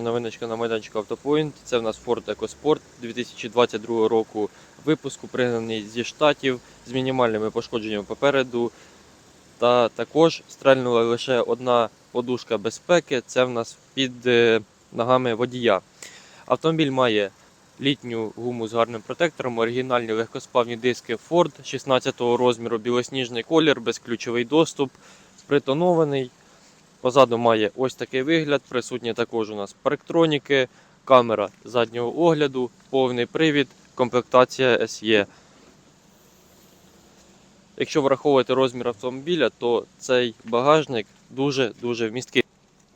Новиночка на майданчику Автопоінт. Це в нас Ford EcoSport 2022 року випуску, пригнаний зі штатів з мінімальними пошкодженнями попереду. Та також стрельнула лише одна подушка безпеки. Це в нас під е, ногами водія. Автомобіль має літню гуму з гарним протектором, оригінальні легкосплавні диски Ford 16 розміру, білосніжний колір, безключовий доступ, притонований. Позаду має ось такий вигляд. Присутні також у нас парктроніки, камера заднього огляду, повний привід, комплектація SE. Якщо враховувати розмір автомобіля, то цей багажник дуже-дуже вмісткий.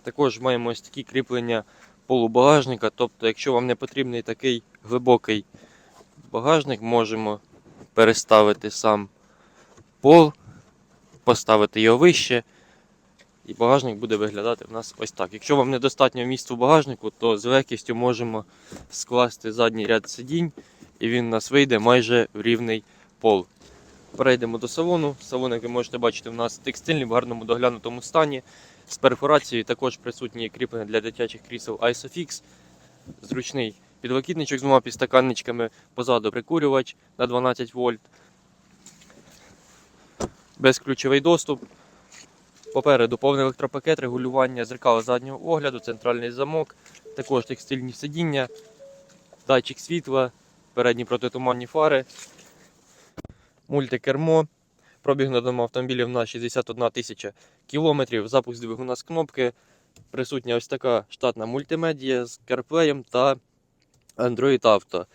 Також маємо ось такі кріплення полубагажника. Тобто, якщо вам не потрібний такий глибокий багажник, можемо переставити сам пол, поставити його вище. І багажник буде виглядати в нас ось так. Якщо вам недостатньо місця в багажнику, то з легкістю можемо скласти задній ряд сидінь, і він у нас вийде майже в рівний пол. Перейдемо до салону. Салон, як ви можете бачити, у нас текстильний в гарному доглянутому стані. З перфорацією також присутні кріплення для дитячих крісел ISOFIX. Зручний підлокітничок з двома підстаканничками, позаду прикурювач на 12 вольт. Безключовий доступ. Попереду повний електропакет, регулювання зеркала заднього огляду, центральний замок, також текстильні сидіння, датчик світла, передні протитуманні фари, мультикермо. Пробіг на даному автомобілі в нас 61 тисяча кілометрів. Запуск двигуна з кнопки. Присутня ось така штатна мультимедія з CarPlay та Android Auto.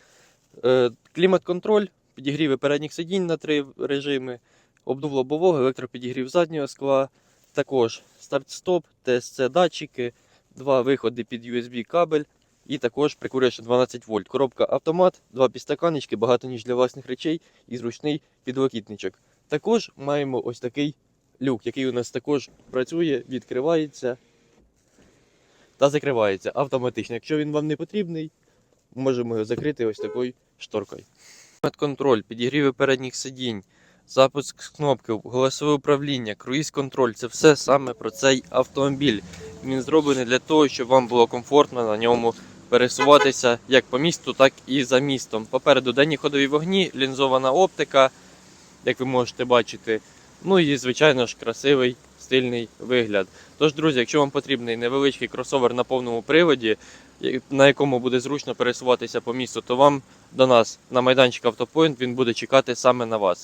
Е, Клімат-контроль, підігріви передніх сидінь на три режими, обдув лобового, електропідігрів заднього скла. Також старт-стоп, TSC датчики, два виходи під USB кабель і також прикурювач 12 вольт. Коробка автомат, два підстаканнички, багато ніж для власних речей і зручний підлокітничок. Також маємо ось такий люк, який у нас також працює, відкривається та закривається автоматично. Якщо він вам не потрібний, можемо його закрити ось такою шторкою. Контроль, підігріви передніх сидінь, запуск кнопки, голосове управління, круїз-контроль це все саме про цей автомобіль. Він зроблений для того, щоб вам було комфортно на ньому пересуватися як по місту, так і за містом. Попереду денні ходові вогні, лінзована оптика, як ви можете бачити. Ну і, звичайно ж, красивий стильний вигляд. Тож, друзі, якщо вам потрібний невеличкий кросовер на повному приводі, на якому буде зручно пересуватися по місту, то вам до нас на майданчик Автопоінт він буде чекати саме на вас.